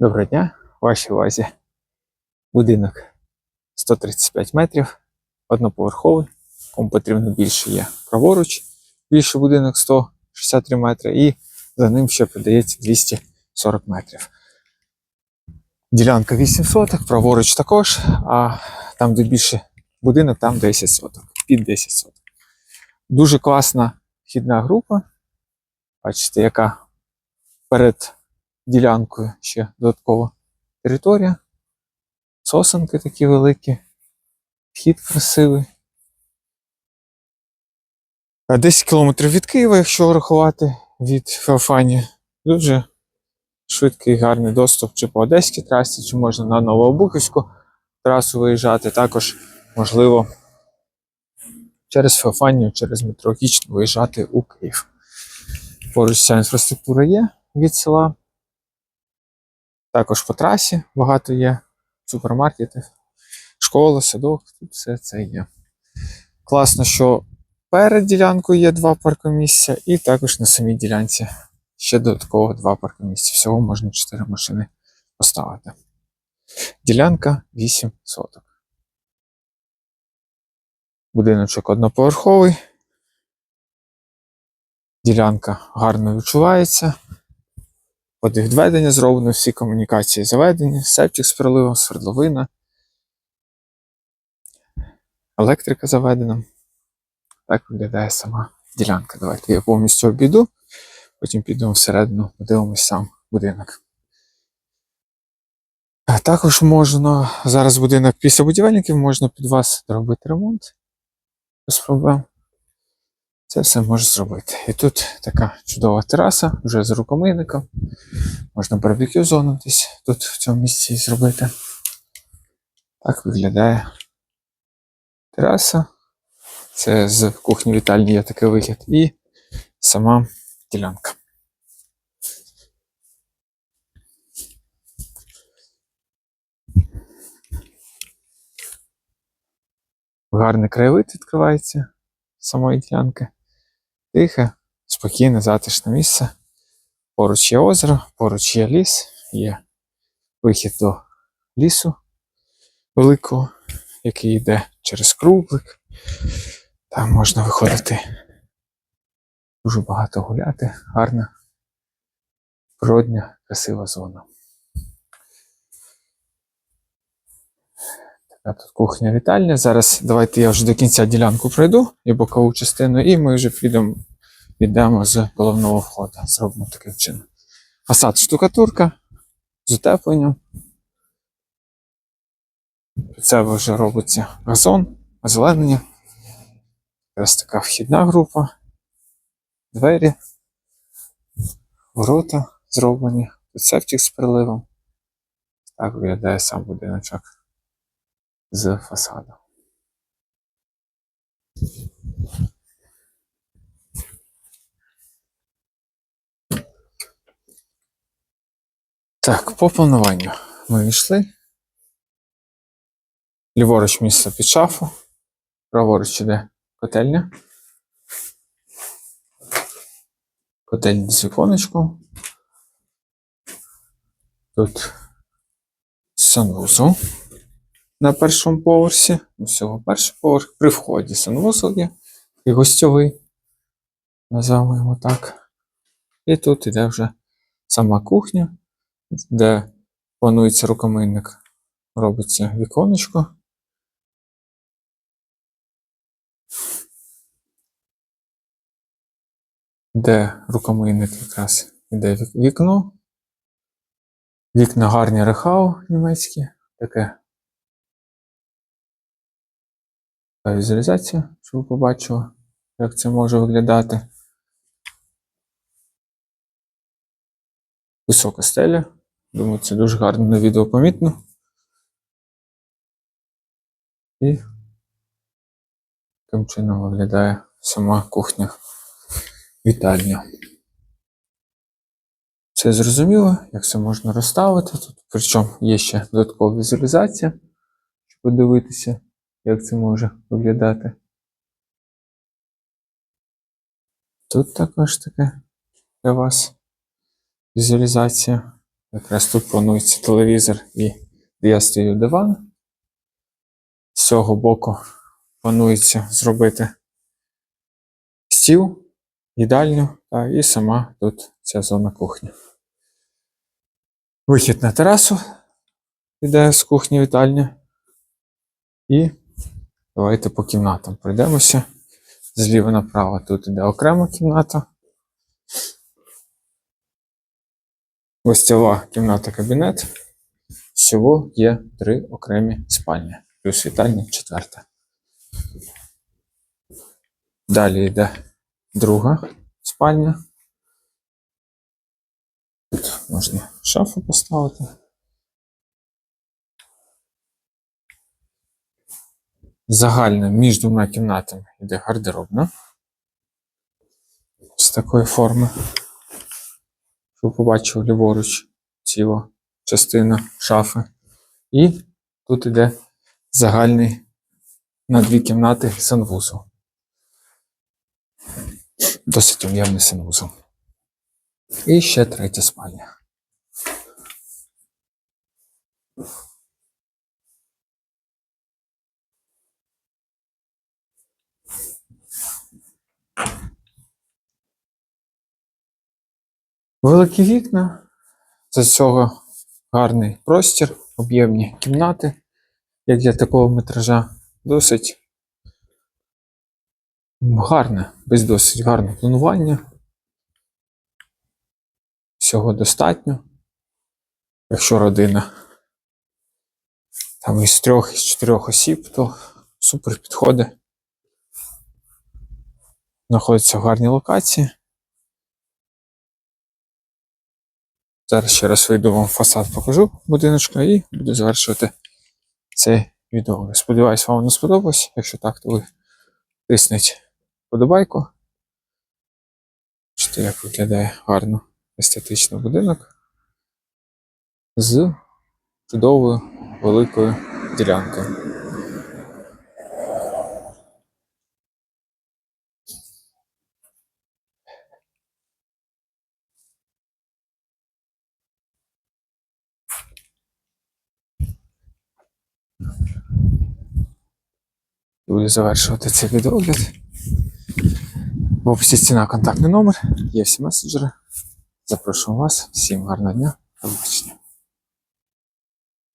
Доброго дня, вашій увазі. Будинок 135 метрів, одноповерховий. Кому потрібно більше є праворуч, більше будинок 163 метри, і за ним ще продається 240 метрів. Ділянка 8 соток, праворуч також, а там, де більше будинок, там 10 соток, під 10 соток. Дуже класна вхідна група. Бачите, яка перед ділянкою ще додаткова територія. Сосенки такі великі, вхід красивий. А 10 кілометрів від Києва, якщо рахувати від Феофані, дуже швидкий гарний доступ чи по Одеській трасі, чи можна на Новообухівську трасу виїжджати. Також можливо через Феофанію, через метрогічну виїжджати у Київ. Поруч ця інфраструктура є від села. Також по трасі багато є супермаркетів, школа, садок, тут все це є. Класно, що перед ділянкою є два паркомісця, і також на самій ділянці ще додатково два паркомісця. Всього можна 4 машини поставити. Ділянка 8 соток. Будиночок одноповерховий. Ділянка гарно відчувається. Водовідведення зроблено, всі комунікації заведені, септик з проливом, свердловина, електрика заведена. Так виглядає сама ділянка. Давайте я повністю обійду, потім підемо всередину, подивимось сам будинок. Також можна, зараз будинок після будівельників, можна під вас зробити ремонт без проблем. Це все може зробити. І тут така чудова тераса, вже з рукомийником. Можна барбекю зонутись тут в цьому місці зробити. Так виглядає тераса. Це з кухні вітальні є такий вихід. І сама ділянка. Гарний краєвид відкривається з самої ділянки. Тихе, спокійне, затишне місце. Поруч є озеро, поруч є ліс, є вихід до лісу великого, який йде через круглик. Там можна виходити дуже багато гуляти, гарна, природня, красива зона. Тут кухня вітальня. Зараз давайте я вже до кінця ділянку пройду і бокову частину, і ми вже підемо йдемо з головного входу. Зробимо таким чином. Фасад штукатурка з утепленням. Себе вже робиться газон, озеленення. Ось така вхідна група, двері, ворота зроблені, септик з приливом. Так виглядає сам будиночок з фасаду. Так, по плануванню ми йшли. Ліворуч місце під шафу, праворуч іде котельня. Котельня з віконечком. Тут санвузол на першому поверсі. Усього перший поверх. При вході санвузол є і гостьовий. Називаємо його так. І тут іде вже сама кухня, де планується рукомийник. Робиться віконечко. Де рукомийник якраз іде вікно. Вікна гарні рехау німецькі. Таке Така візуалізація, щоб ви побачили, як це може виглядати. Висока стеля. Думаю, це дуже гарно на відео помітно. І таким чином виглядає сама кухня вітальня. Це зрозуміло, як це можна розставити. Тут, причому є ще додаткова візуалізація, щоб подивитися, як це може виглядати. Тут також таке для вас візуалізація. Якраз тут планується телевізор і я стою диван. З цього боку планується зробити стіл, їдальню та і сама тут ця зона кухні. Вихід на терасу іде з кухні вітальня. І давайте по кімнатам пройдемося. Зліва направо тут іде окрема кімната. Гостьова кімната кабінет. Всього є три окремі спальні. Плюс вітальня четверта. Далі йде друга спальня. Тут можна шафу поставити. Загально між двома кімнатами йде гардеробна. З такої форми. Щоб побачив ліворуч ціла частина шафи. І тут іде загальний на дві кімнати санвузол. Досить об'ємний санвузол. І ще третя спальня. Великі вікна. З цього гарний простір, об'ємні кімнати, як для такого метража. Досить гарне, без досить гарне планування. Всього достатньо. Якщо родина там із трьох, із чотирьох осіб, то супер підходить. Знаходиться в гарній локації. Зараз ще раз вийду вам фасад покажу будиночка і буду завершувати це відео. Сподіваюсь, вам воно сподобалось. Якщо так, то ви тисніть подобайку. Бачите, як виглядає гарно естетичний будинок з чудовою великою ділянкою. Буду завершувати цей відеогляд. В описі ціна контактний номер, є всі меседжери. Запрошую вас. Всім гарного дня. До побачення.